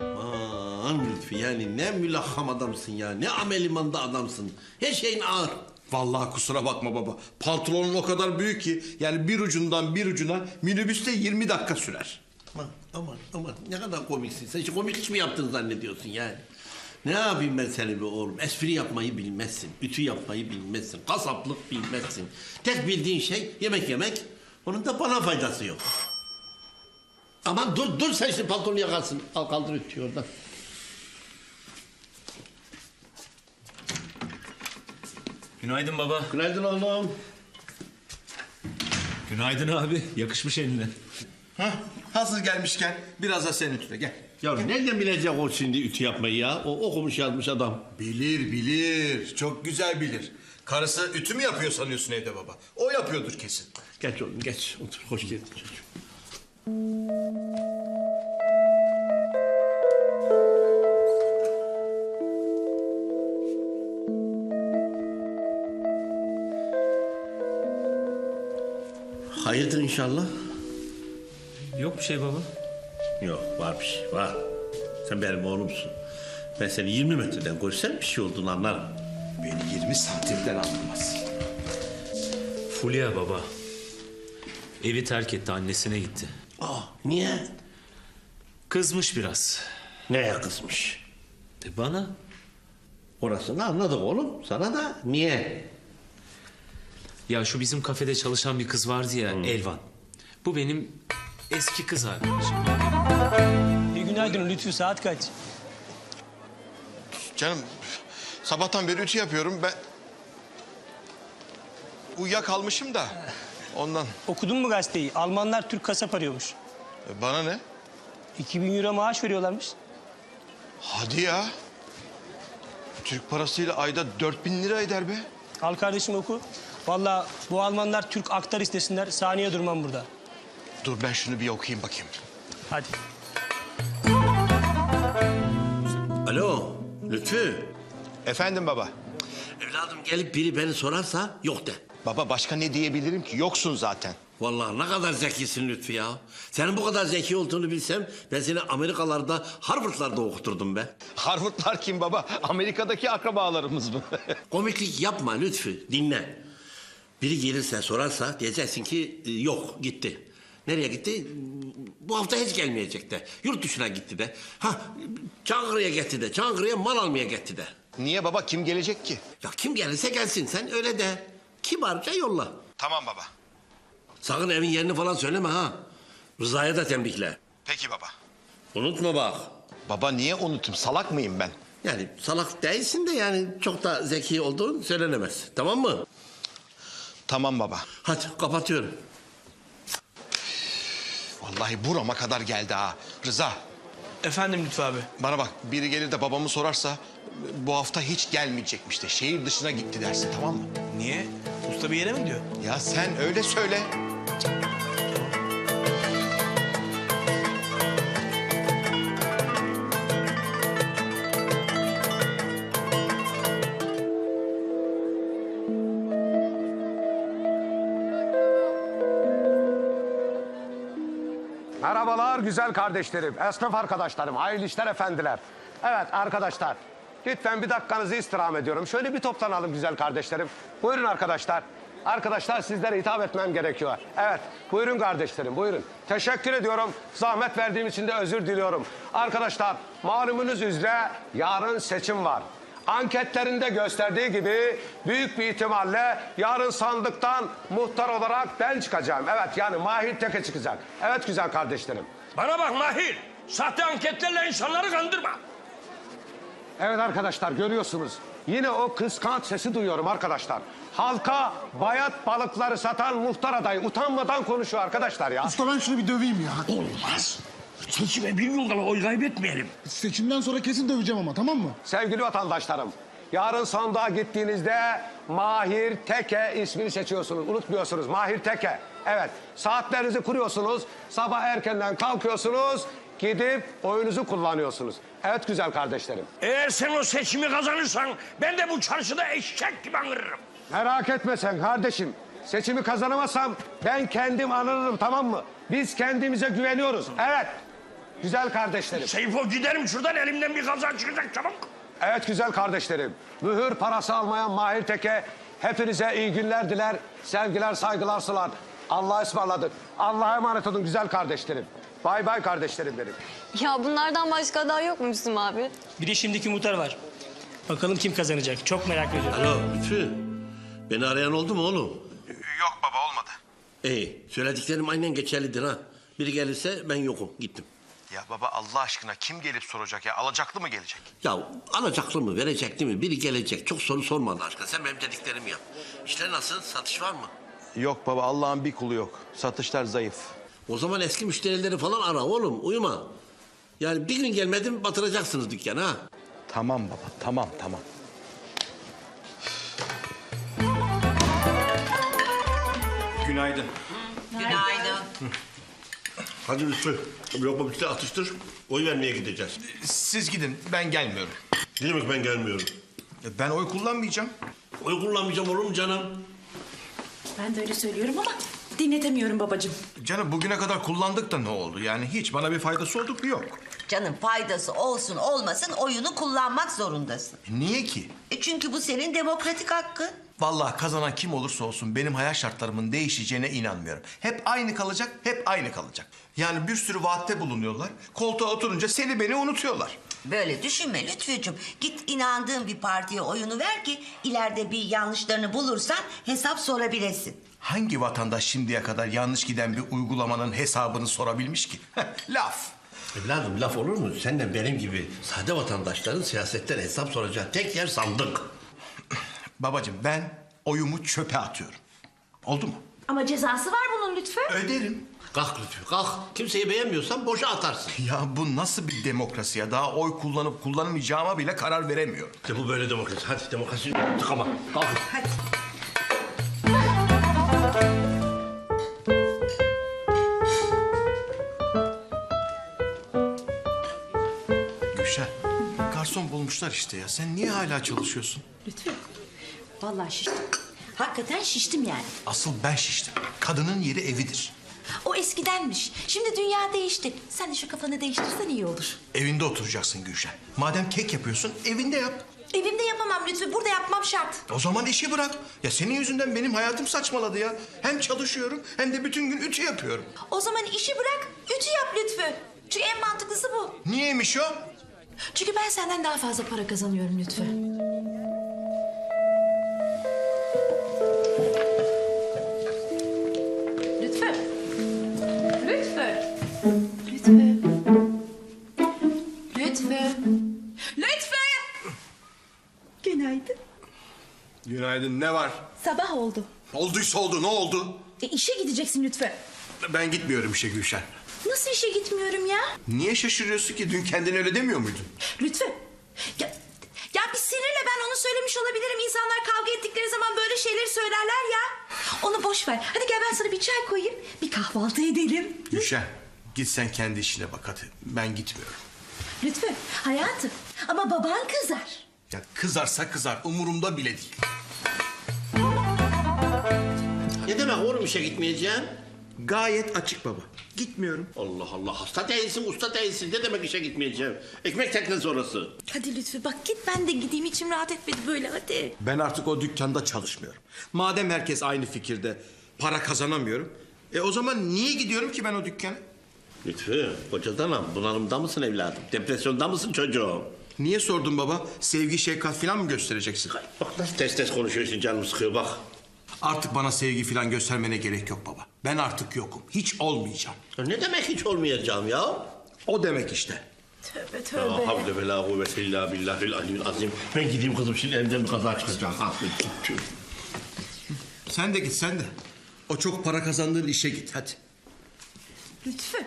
Aman Lütfi yani ne mülahham adamsın ya. Ne amelimanda adamsın. Her şeyin ağır. Vallahi kusura bakma baba. Pantolonun o kadar büyük ki yani bir ucundan bir ucuna minibüste 20 dakika sürer. Aman aman aman ne kadar komiksin. Sen şu komik iş mi yaptın zannediyorsun yani? Ne yapayım ben seni be oğlum? Espri yapmayı bilmezsin. Ütü yapmayı bilmezsin. Kasaplık bilmezsin. Tek bildiğin şey yemek yemek. Onun da bana faydası yok. Aman dur dur sen şimdi pantolonu yakarsın. Al kaldır ütüyü oradan. Günaydın baba. Günaydın oğlum. Günaydın abi. Yakışmış eline. Hah, hazır gelmişken biraz da sen ütüle gel. Ya nereden bilecek o şimdi ütü yapmayı ya? O okumuş yazmış adam. Bilir bilir. Çok güzel bilir. Karısı ütü mü yapıyor sanıyorsun evde baba? O yapıyordur kesin. Geç oğlum geç. Otur hoş geldin çocuğum. Hayırdır inşallah? Yok bir şey baba. Yok var bir şey var. Sen benim oğlumsun. Ben seni 20 metreden görsem bir şey olduğunu anlarım. Beni 20 santimden anlamaz. Fulya baba. Evi terk etti annesine gitti. Aa niye? Kızmış biraz. Neye kızmış? E bana? Orasını anladık oğlum. Sana da niye? Ya şu bizim kafede çalışan bir kız vardı ya Elvan. Bu benim eski kız arkadaşım. İyi günaydın Lütfü saat kaç? Canım sabahtan beri ütü yapıyorum ben. Uyuyakalmışım da ondan. Okudun mu gazeteyi? Almanlar Türk kasap arıyormuş. E, Bana ne? 2000 euro maaş veriyorlarmış. Hadi ya. Türk parasıyla ayda 4000 lira eder be. Al kardeşim oku. Vallahi bu Almanlar Türk aktar istesinler. Saniye durmam burada. Dur ben şunu bir okuyayım bakayım. Hadi. Alo Lütfü. Efendim baba. Gelip biri beni sorarsa yok de. Baba başka ne diyebilirim ki? Yoksun zaten. Vallahi ne kadar zekisin Lütfü ya. Senin bu kadar zeki olduğunu bilsem ben seni Amerikalarda Harvard'larda okuturdum be. Harvardlar kim baba? Amerika'daki akrabalarımız mı? Komiklik yapma Lütfü dinle. Biri gelirse sorarsa diyeceksin ki e, yok gitti. Nereye gitti? Bu hafta hiç gelmeyecek de. Yurt dışına gitti de. Ha Çankırı'ya gitti de. Çankırı'ya mal almaya gitti de. Niye baba? Kim gelecek ki? Ya kim gelirse gelsin sen öyle de. Kibarca yolla. Tamam baba. Sakın evin yerini falan söyleme ha. Rıza'ya da tembihle. Peki baba. Unutma bak. Baba niye unutayım? Salak mıyım ben? Yani salak değilsin de yani çok da zeki olduğun söylenemez. Tamam mı? Tamam baba. Hadi kapatıyorum. Vallahi burama kadar geldi ha. Rıza Efendim Lütfü abi. Bana bak biri gelir de babamı sorarsa bu hafta hiç gelmeyecekmiş de şehir dışına gitti dersin tamam mı? Niye? Usta bir yere mi diyor? Ya sen öyle söyle. Merhabalar güzel kardeşlerim, esnaf arkadaşlarım, hayırlı işler efendiler. Evet arkadaşlar, lütfen bir dakikanızı istirham ediyorum. Şöyle bir toplanalım güzel kardeşlerim. Buyurun arkadaşlar. Arkadaşlar sizlere hitap etmem gerekiyor. Evet, buyurun kardeşlerim, buyurun. Teşekkür ediyorum. Zahmet verdiğim için de özür diliyorum. Arkadaşlar, malumunuz üzere yarın seçim var. Anketlerinde gösterdiği gibi büyük bir ihtimalle yarın sandıktan muhtar olarak ben çıkacağım. Evet yani Mahir Teke çıkacak. Evet güzel kardeşlerim. Bana bak Mahir. Sahte anketlerle insanları kandırma. Evet arkadaşlar görüyorsunuz. Yine o kıskanç sesi duyuyorum arkadaşlar. Halka bayat balıkları satan muhtar adayı utanmadan konuşuyor arkadaşlar ya. Usta ben şunu bir döveyim ya. Olmaz. Seçime bir yıl kala oy kaybetmeyelim. Seçimden sonra kesin döveceğim ama tamam mı? Sevgili vatandaşlarım, yarın sandığa gittiğinizde Mahir Teke ismini seçiyorsunuz. Unutmuyorsunuz Mahir Teke. Evet, saatlerinizi kuruyorsunuz. Sabah erkenden kalkıyorsunuz. Gidip oyunuzu kullanıyorsunuz. Evet güzel kardeşlerim. Eğer sen o seçimi kazanırsan ben de bu çarşıda eşek gibi anırırım. Merak etme sen kardeşim. Seçimi kazanamazsam ben kendim anırırım tamam mı? Biz kendimize güveniyoruz. Evet. güzel kardeşlerim. Seyfo giderim şuradan elimden bir kaza çıkacak çabuk. Evet güzel kardeşlerim. Mühür parası almayan Mahir Teke hepinize iyi günler diler. Sevgiler, saygılar sunar. Allah'a ısmarladık. Allah'a emanet olun güzel kardeşlerim. Bay bay kardeşlerim benim. Ya bunlardan başka aday yok mu Müslüm abi? Bir de şimdiki muhtar var. Bakalım kim kazanacak. Çok merak ediyorum. Alo Lütfü. Beni arayan oldu mu oğlum? Yok baba olmadı. İyi. Söylediklerim aynen geçerlidir ha. Biri gelirse ben yokum. Gittim. Ya baba Allah aşkına kim gelip soracak ya? Alacaklı mı gelecek? Ya alacaklı mı, verecekli mi? Biri gelecek. Çok soru sorma Allah aşkına. Sen benim dediklerimi yap. İşler nasıl? Satış var mı? Yok baba Allah'ın bir kulu yok. Satışlar zayıf. O zaman eski müşterileri falan ara oğlum. Uyuma. Yani bir gün gelmedim batıracaksınız dükkanı ha. Tamam baba tamam tamam. Günaydın. Hadi Lütfü. Lokma bitti atıştır. Oy vermeye gideceğiz. Siz gidin ben gelmiyorum. Ne demek ben gelmiyorum? Ben oy kullanmayacağım. Oy kullanmayacağım olur mu canım? Ben de öyle söylüyorum ama dinletemiyorum babacığım. Canım bugüne kadar kullandık da ne oldu? Yani hiç bana bir faydası oldu mu? Yok. Canım faydası olsun olmasın oyunu kullanmak zorundasın. Niye ki? E çünkü bu senin demokratik hakkın. Vallahi kazanan kim olursa olsun benim hayat şartlarımın değişeceğine inanmıyorum. Hep aynı kalacak, hep aynı kalacak. Yani bir sürü vaatte bulunuyorlar. Koltuğa oturunca seni beni unutuyorlar. Böyle düşünme Lütfücüğüm. Git inandığın bir partiye oyunu ver ki ileride bir yanlışlarını bulursan hesap sorabilesin. Hangi vatandaş şimdiye kadar yanlış giden bir uygulamanın hesabını sorabilmiş ki? Laf. Evladım laf olur mu? Sen de benim gibi sade vatandaşların siyasetten hesap soracağı tek yer sandık. Babacığım ben oyumu çöpe atıyorum. Oldu mu? Ama cezası var bunun Lütfü. Öderim. Kalk Lütfü kalk. Kimseyi beğenmiyorsan boşa atarsın. Ya bu nasıl bir demokrasi ya? Daha oy kullanıp kullanmayacağıma bile karar veremiyorum. İşte bu böyle demokrasi. Hadi demokrasi tıkama. Kalk. Hadi. Gülşen, garson bulmuşlar işte ya. Sen niye hala çalışıyorsun? Lütfü. Vallahi şiştim. Hakikaten şiştim yani. Asıl ben şiştim. Kadının yeri evidir. O eskidenmiş. Şimdi dünya değişti. Sen de şu kafanı değiştirsen iyi olur. Evinde oturacaksın Gülşen. Madem kek yapıyorsun, evinde yap. Evimde yapamam Lütfü. Burada yapmam şart. O zaman işi bırak. Ya senin yüzünden benim hayatım saçmaladı ya. Hem çalışıyorum hem de bütün gün ütü yapıyorum. O zaman işi bırak. Ütü yap Lütfü. Çünkü en mantıklısı bu. Niyeymiş o? Çünkü ben senden daha fazla para kazanıyorum Lütfü. Günaydın, ne var? Sabah oldu. Olduysa oldu, ne oldu? E işe gideceksin Lütfü. Ben gitmiyorum işe Gülşen. Nasıl işe gitmiyorum ya? Niye şaşırıyorsun ki? Dün kendini öyle demiyor muydun? Lütfü. Ya, ya bir sinirle ben onu söylemiş olabilirim. İnsanlar kavga ettikleri zaman böyle şeyleri söylerler ya. Onu boş ver. Hadi gel ben sana bir çay koyayım. Bir kahvaltı edelim. Gülşen, git sen kendi işine bak hadi. Ben gitmiyorum. Lütfü hayatım ama baban kızar. Ya kızarsa kızar, umurumda bile değil. Ne demek oğlum işe gitmeyeceğim? Gayet açık baba. Gitmiyorum. Allah Allah hasta değilsin usta değilsin. Ne demek işe gitmeyeceğim? Ekmek teknesi orası. Hadi Lütfü bak git ben de gideyim içim rahat etmedi böyle hadi. Ben artık o dükkanda çalışmıyorum. Madem herkes aynı fikirde, para kazanamıyorum. E o zaman niye gidiyorum ki ben o dükkana? Lütfü kocadanam bunalımda mısın evladım? Depresyonda mısın çocuğum? Niye sordun baba? Sevgi, şefkat falan mı göstereceksin? Bak nasıl ters ters konuşuyorsun canım sıkıyor bak. Artık bana sevgi falan göstermene gerek yok baba. Ben artık yokum. Hiç olmayacağım. Ya ne demek hiç olmayacağım ya? O demek işte. Tövbe La tövbe. havle ve la kuvvete illa billahil aliyyil azim. Ben gideyim kızım şimdi evden bir kaza çıkacak. Sen de git sen de. O çok para kazandığın işe git hadi. Lütfü.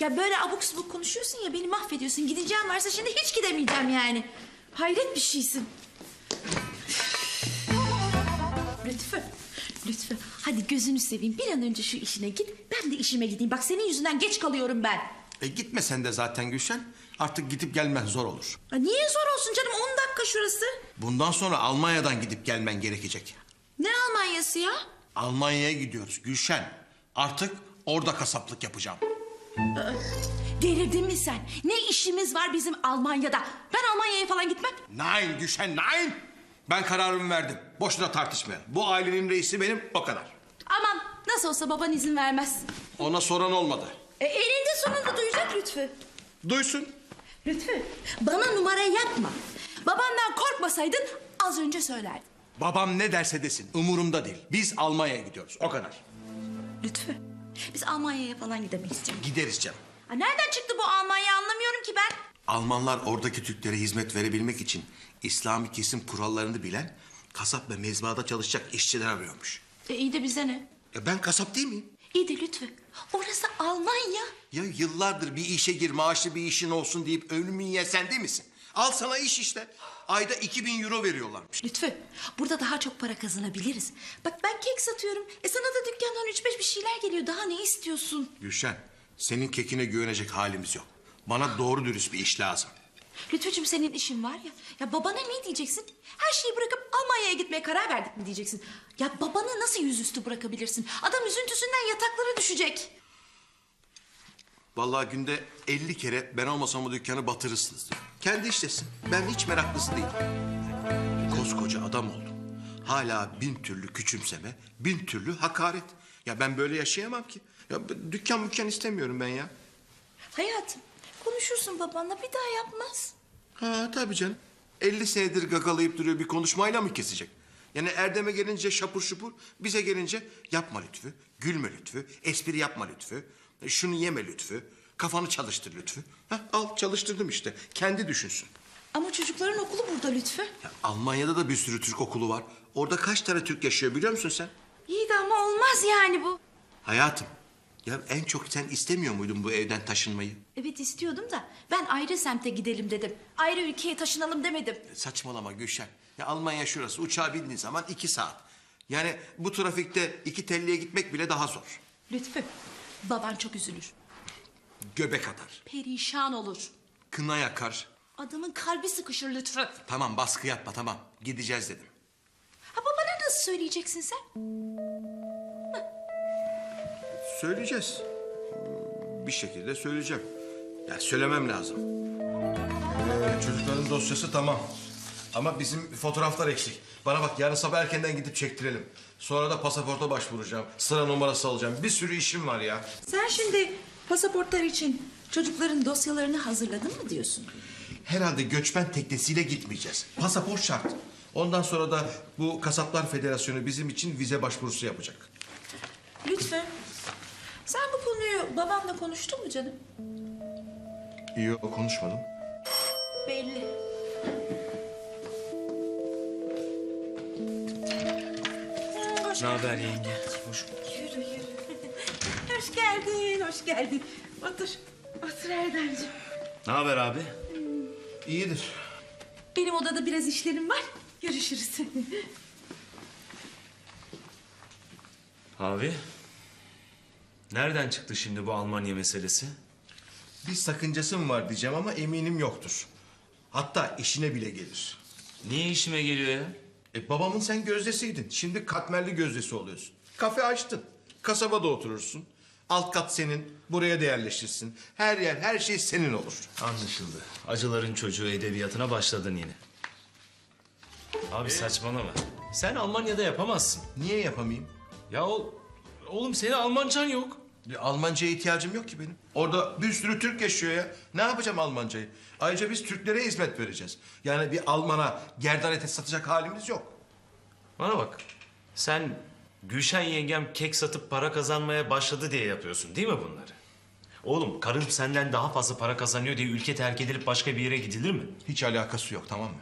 Ya böyle abuk subuk konuşuyorsun ya beni mahvediyorsun. Gideceğim varsa şimdi hiç gidemeyeceğim yani. Hayret bir şeysin. Hadi gözünü seveyim. Bir an önce şu işine git. Ben de işime gideyim. Bak senin yüzünden geç kalıyorum ben. E gitme sen de zaten Gülşen. Artık gidip gelmen zor olur. Ya niye zor olsun canım? 10 dakika şurası. Bundan sonra Almanya'dan gidip gelmen gerekecek. Ne Almanyası ya? Almanya'ya gidiyoruz Gülşen. Artık orada kasaplık yapacağım. Delirdin mi sen? Ne işimiz var bizim Almanya'da? Ben Almanya'ya falan gitmem. Nein Gülşen nein. Ben kararımı verdim. Boşuna tartışmayalım. Bu ailenin reisi benim o kadar. Aman nasıl olsa baban izin vermez. Ona soran olmadı. E, eninde sonunda duyacak Lütfü. Duysun. Lütfü bana numara yapma. Babandan korkmasaydın az önce söylerdin. Babam ne derse desin umurumda değil. Biz Almanya'ya gidiyoruz o kadar. Lütfü biz Almanya'ya falan gidemeyiz canım. Gideriz canım. Ha, nereden çıktı bu Almanya anlamıyorum ki ben. Almanlar oradaki Türklere hizmet verebilmek için İslami kesim kurallarını bilen kasap ve mezbahada çalışacak işçiler arıyormuş. E, iyi de bize ne? Ya ben kasap değil miyim? İyi de Lütfü orası Almanya. Ya yıllardır bir işe gir, maaşlı bir işin olsun deyip ömrümü yiyen sen değil misin? Al sana iş işte. Ayda 2000 euro veriyorlarmış. Lütfü burada daha çok para kazanabiliriz. Bak ben kek satıyorum. E sana da dükkandan üç beş bir şeyler geliyor. Daha ne istiyorsun? Gülşen, senin kekine güvenecek halimiz yok. Bana doğru dürüst bir iş lazım. Lütfücüğüm senin işin var ya. Ya babana ne diyeceksin? Her şeyi bırakıp Almanya'ya gitmeye karar verdik mi diyeceksin? Ya babanı nasıl yüzüstü bırakabilirsin? Adam üzüntüsünden yataklara düşecek. Vallahi günde 50 kere ben olmasam bu dükkanı batırırsınız diyor. Kendi işlesin. Ben hiç meraklısı değilim. Koskoca adam oldum. Hala bin türlü küçümseme, bin türlü hakaret. Ya ben böyle yaşayamam ki. Ya dükkan mükkan istemiyorum ben ya. Hayatım konuşursun babanla bir daha yapmaz. Ha tabii canım. 50 senedir gagalayıp duruyor bir konuşmayla mı kesecek? Yani Erdem'e gelince şapur şupur, bize gelince yapma lütfü, gülme lütfü, espri yapma lütfü, şunu yeme lütfü, kafanı çalıştır lütfü. Ha, al çalıştırdım işte, kendi düşünsün. Ama çocukların okulu burada Lütfü. Ya, Almanya'da da bir sürü Türk okulu var. Orada kaç tane Türk yaşıyor biliyor musun sen? İyi de ama olmaz yani bu. Hayatım, ya en çok sen istemiyor muydun bu evden taşınmayı? Evet istiyordum da ben ayrı semte gidelim dedim. Ayrı ülkeye taşınalım demedim. Saçmalama Gülşen. Ya Almanya şurası, uçağa bindiğin zaman iki saat. Yani bu trafikte iki telliye gitmek bile daha zor. Lütfü baban çok üzülür. Göbek atar, Perişan olur. kına yakar. Adamın kalbi sıkışır Lütfü. Tamam baskı yapma tamam. Gideceğiz dedim. Ha babana nasıl söyleyeceksin sen? Söyleyeceğiz. Bir şekilde söyleyeceğim. Ya söylemem lazım. Ee, çocukların dosyası tamam. Ama bizim fotoğraflar eksik. Bana bak yarın sabah erkenden gidip çektirelim. Sonra da pasaporta başvuracağım. Sıra numarası alacağım. Bir sürü işim var ya. Sen şimdi pasaportlar için çocukların dosyalarını hazırladın mı diyorsun? Herhalde göçmen teknesiyle gitmeyeceğiz. Pasaport şart. Ondan sonra da bu Kasaplar Federasyonu bizim için vize başvurusu yapacak. Lütfü sen bu konuyu babanla konuştun mu canım? Yok konuşmadım. Belli. Ne haber yenge? Hoş Yürü yürü. hoş geldin, hoş geldin. Otur, otur Erdemciğim. Ne haber abi? İyidir. Benim odada biraz işlerim var. Görüşürüz. Abi. Nereden çıktı şimdi bu Almanya meselesi? Bir sakıncası mı var diyeceğim ama eminim yoktur. Hatta işine bile gelir. Niye işime geliyor ya? E babamın sen gözdesiydin. Şimdi katmerli gözdesi oluyorsun. Kafe açtın. Kasabada oturursun. Alt kat senin. Buraya da yerleşirsin. Her yer, her şey senin olur. Anlaşıldı. Acıların çocuğu edebiyatına başladın yine. Abi saçmalama. Sen Almanya'da yapamazsın. Niye yapamayayım? Ya ol, oğlum senin Almancan yok. Ya Almancaya ihtiyacım yok ki benim. Orada bir sürü Türk yaşıyor ya. Ne yapacağım Almancayı? Ayrıca biz Türklere hizmet vereceğiz. Yani bir Alman'a gerdan eti satacak halimiz yok. Bana bak. Sen Gülşen yengem kek satıp para kazanmaya başladı diye yapıyorsun değil mi bunları? Oğlum karın senden daha fazla para kazanıyor diye ülke terk edilip başka bir yere gidilir mi? Hiç alakası yok tamam mı?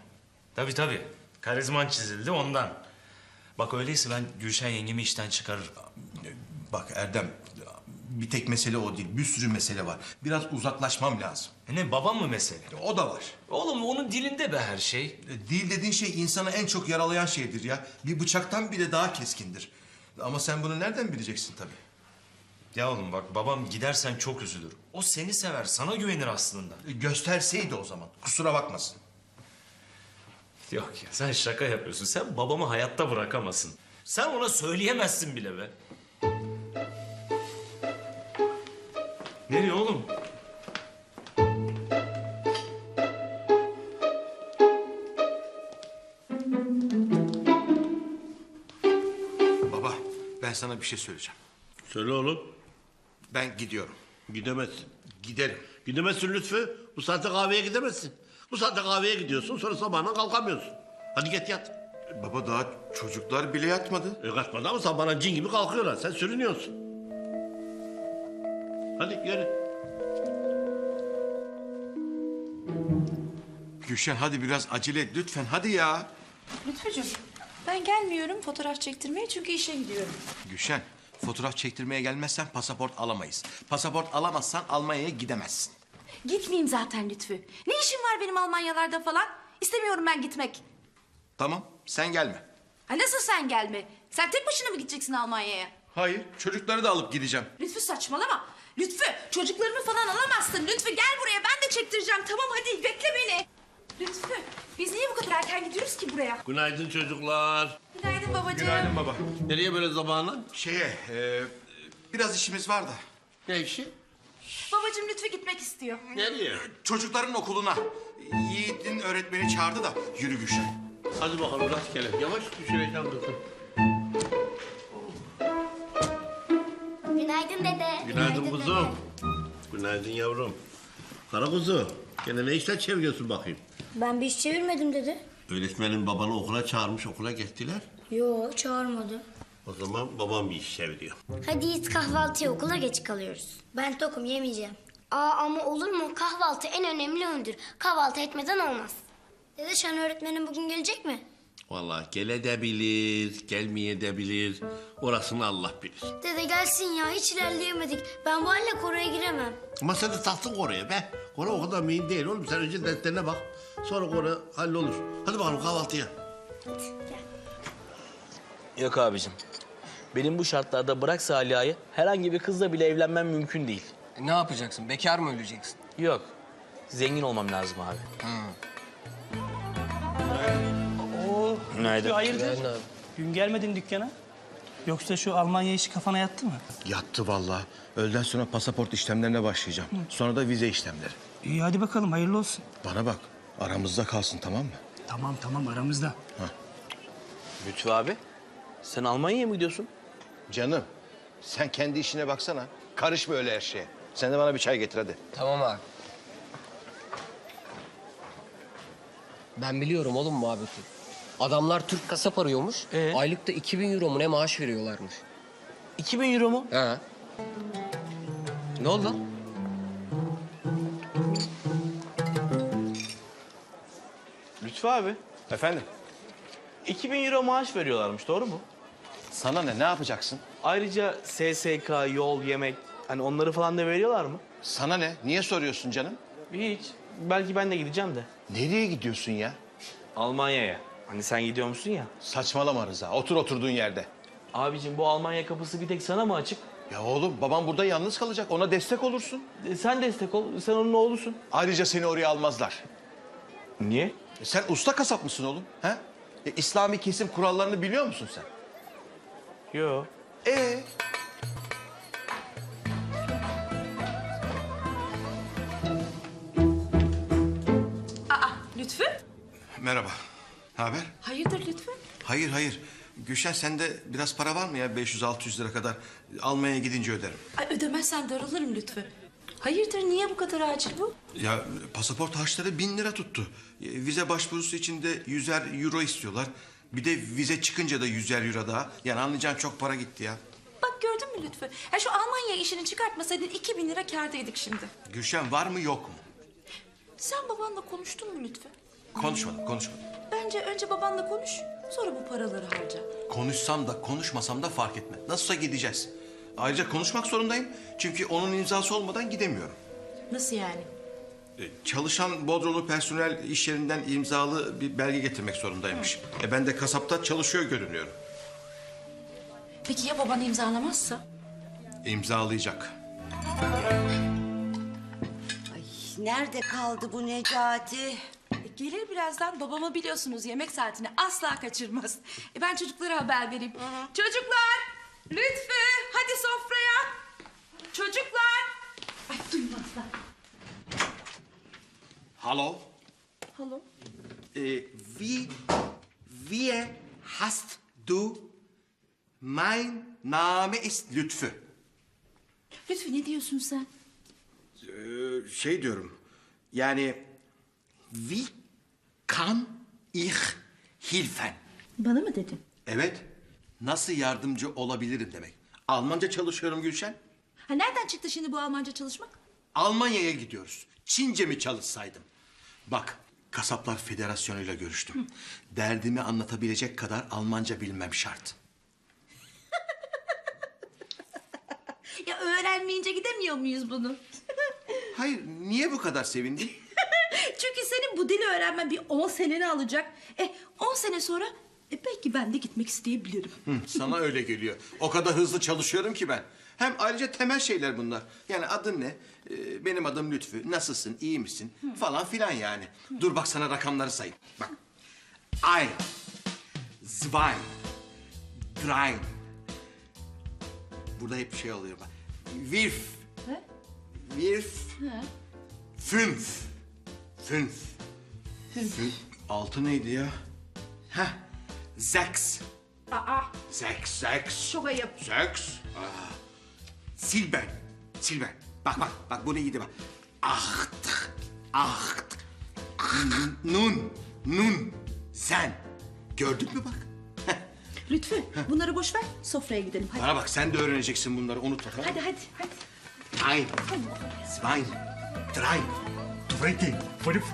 Tabii tabii. Karizman çizildi ondan. Bak öyleyse ben Gülşen yengemi işten çıkarırım. Bak Erdem, bir tek mesele o değil. Bir sürü mesele var. Biraz uzaklaşmam lazım. E Ne babam mı mesele? O da var. Oğlum onun dilinde be her şey. E, Dil dediğin şey insanı en çok yaralayan şeydir ya. Bir bıçaktan bile daha keskindir. Ama sen bunu nereden bileceksin tabii? Ya oğlum bak babam gidersen çok üzülür. O seni sever, sana güvenir aslında. E, Gösterseydi o zaman. Kusura bakmasın. Yok ya sen şaka yapıyorsun. Sen babamı hayatta bırakamazsın. Sen ona söyleyemezsin bile be. Nereye oğlum? Baba ben sana bir şey söyleyeceğim. Söyle oğlum. Ben gidiyorum. Gidemezsin. Giderim. Gidemezsin Lütfü. Bu saatte kahveye gidemezsin. Bu saatte kahveye gidiyorsun sonra sabahına kalkamıyorsun. Hadi git yat. Baba daha çocuklar bile yatmadı. E kaçmadı ama sabahına cin gibi kalkıyorlar. Sen sürünüyorsun. Hadi yürü. Gülşen hadi biraz acele et lütfen hadi ya. Lütfücüğüm ben gelmiyorum fotoğraf çektirmeye çünkü işe gidiyorum. Gülşen fotoğraf çektirmeye gelmezsen pasaport alamayız. Pasaport alamazsan Almanya'ya gidemezsin. Gitmeyeyim zaten Lütfü. Ne işim var benim Almanyalarda falan? İstemiyorum ben gitmek. Tamam sen gelme. Ha nasıl sen gelme? Sen tek başına mı gideceksin Almanya'ya? Hayır çocukları da alıp gideceğim. Lütfü saçmalama. Lütfü çocuklarımı falan alamazsın. Lütfü gel buraya ben de çektireceğim. Tamam hadi bekle beni. Lütfü biz niye bu kadar erken gidiyoruz ki buraya? Günaydın çocuklar. Günaydın babacığım. Günaydın baba. Nereye böyle zamanla? Şeye e, biraz işimiz var da. Ne işi? Babacığım Lütfü gitmek istiyor. Nereye? Çocukların okuluna. Yiğit'in öğretmeni çağırdı da yürü Gülşen. Hadi bakalım rastgele. Yavaş düşüreceğim kızım. Günaydın dede. Günaydın kuzum. Günaydın yavrum. Kara kuzu. Gene ne işler çeviriyorsun bakayım? Ben bir iş çevirmedim dede. Öğretmenin babanı okula çağırmış, okula gittiler. Yo çağırmadı. O zaman babam bir iş çeviriyor. Hadi Yiğit kahvaltıya okula geç kalıyoruz. Ben tokum yemeyeceğim. Aa ama olur mu? Kahvaltı en önemli öğündür. Kahvaltı etmeden olmaz. Dede Şen öğretmenin bugün gelecek mi? Vallahi gelebilir, gelmeyebilir. Orasını Allah bilir. Dede gelsin ya hiç ilerleyemedik. Ben bu halle koroya giremem. Ama sen de taktın oraya be. Kora o kadar mühim değil oğlum. Sen önce derslerine bak. Sonra kora hallolur. Hadi bakalım kahvaltıya. Yok abicim. Benim bu şartlarda bırak Saliha'yı herhangi bir kızla bile evlenmem mümkün değil. E, ne yapacaksın? Bekar mı öleceksin? Yok. Zengin olmam lazım abi. Oo. Günaydın. Hayırdır? Günaydın abi. Dün gelmedin dükkana. Yoksa şu Almanya işi kafana yattı mı? Yattı vallahi. Öğleden sonra pasaport işlemlerine başlayacağım. Sonra da vize işlemleri. İyi hadi bakalım hayırlı olsun. Bana bak aramızda kalsın tamam mı? Tamam tamam aramızda. Lütfü abi. Sen Almanya'ya mı gidiyorsun? Canım sen kendi işine baksana. Karışma öyle her şeye. Sen de bana bir çay getir hadi. Tamam abi. Ben biliyorum oğlum muhabbeti. Adamlar Türk kasap arıyormuş. Ee? Aylıkta 2000 euro mu ne maaş veriyorlarmış. 2000 euro mu? He. Ne oldu lan? Lütfü abi. Efendim 2000 euro maaş veriyorlarmış doğru mu? sana ne ne yapacaksın? Ayrıca SSK, yol, yemek hani onları falan da veriyorlar mı? Sana ne? Niye soruyorsun canım? Hiç. Belki ben de gideceğim de. Nereye gidiyorsun ya? Almanya'ya. Hani sen gidiyor musun ya? Saçmalama Rıza. Otur oturduğun yerde. Abicim bu Almanya kapısı bir tek sana mı açık? Ya oğlum babam burada yalnız kalacak. Ona destek olursun. E, sen destek ol. Sen onun oğlusun. Ayrıca seni oraya almazlar. Niye? E sen usta kasap mısın oğlum? He? E, İslami kesim kurallarını biliyor musun sen? Yo. Ee? Aa Lütfü? Merhaba. Ne haber? Hayırdır Lütfü? Hayır hayır. Gülşen sende biraz para var mı ya? 500-600 lira kadar. Almanya'ya gidince öderim. Ay ödemezsen darılırım Lütfü. Hayırdır niye bu kadar acil bu? Ya pasaport harçları bin lira tuttu. E, Vize başvurusu için de yüzer euro istiyorlar. Bir de vize çıkınca da yüzer euro daha. Yani anlayacağın çok para gitti ya. Bak gördün mü Lütfü? Ya şu Almanya işini çıkartmasaydın 2000 lira kârdaydık şimdi. Gülşen var mı yok mu? Sen babanla konuştun mu Lütfü? Konuşmadım konuşmadım. Bence önce babanla konuş, sonra bu paraları harca. Konuşsam da konuşmasam da fark etmez. Nasılsa gideceğiz. Ayrıca konuşmak zorundayım. Çünkü onun imzası olmadan gidemiyorum. Nasıl yani? E, Çalışan Bodrumlu personel iş yerinden imzalı bir belge getirmek zorundaymış. E ben de kasapta çalışıyor görünüyorum. Peki ya baban imzalamazsa? İmzalayacak. Nerede kaldı bu Necati? Gelir birazdan babamı biliyorsunuz yemek saatini asla kaçırmaz. E, ben çocuklara haber vereyim. Çocuklar! Lütfü! Hadi sofraya! Çocuklar! Ay duymazlar. Hallo? Hallo? Äh, wie, wie hast du Mein Name ist Lütfü. Lütfü ne diyorsun sen? Ee, şey diyorum. Yani wie kann ich helfen? Bana mı dedin? Evet. Nasıl yardımcı olabilirim demek. Almanca çalışıyorum Gülşen. Ha nereden çıktı şimdi bu Almanca çalışmak? Almanya'ya gidiyoruz. Çince mi çalışsaydım? Bak, Kasaplar Federasyonu'yla görüştüm. Derdimi anlatabilecek kadar Almanca bilmem şart. Ya öğrenmeyince gidemiyor muyuz bunu? Hayır, niye bu kadar sevindin? Çünkü senin bu dili öğrenmen bir 10 seneni alacak. E 10 sene sonra e, belki ben de gitmek isteyebilirim. Hı, sana öyle geliyor. O kadar hızlı çalışıyorum ki ben. Hem ayrıca temel şeyler bunlar. Yani adın ne? Ee, benim adım Lütfü. Nasılsın, iyi misin? Falan filan yani. Dur bak sana rakamları sayayım. Bak. Ein, zwei, drei. Burada hep şey oluyor bak. Wirf, He? wirf, fünf, fünf. Fünf. Altı neydi ya? Heh, sechs. Aa Sechs, sechs. çok ayıp. Sechs. Aa. Silben. Silben. Bak bak bak bunu iyi de bak. Acht. N- Nun. Nun. Sen. Gördün mü bak? Lütfü bunları boş ver sofraya gidelim hadi. Bana bak sen de öğreneceksin bunları unutma tamam mı? Hadi hadi hadi. Ein. Zwei. Drei. Vier. Fünf.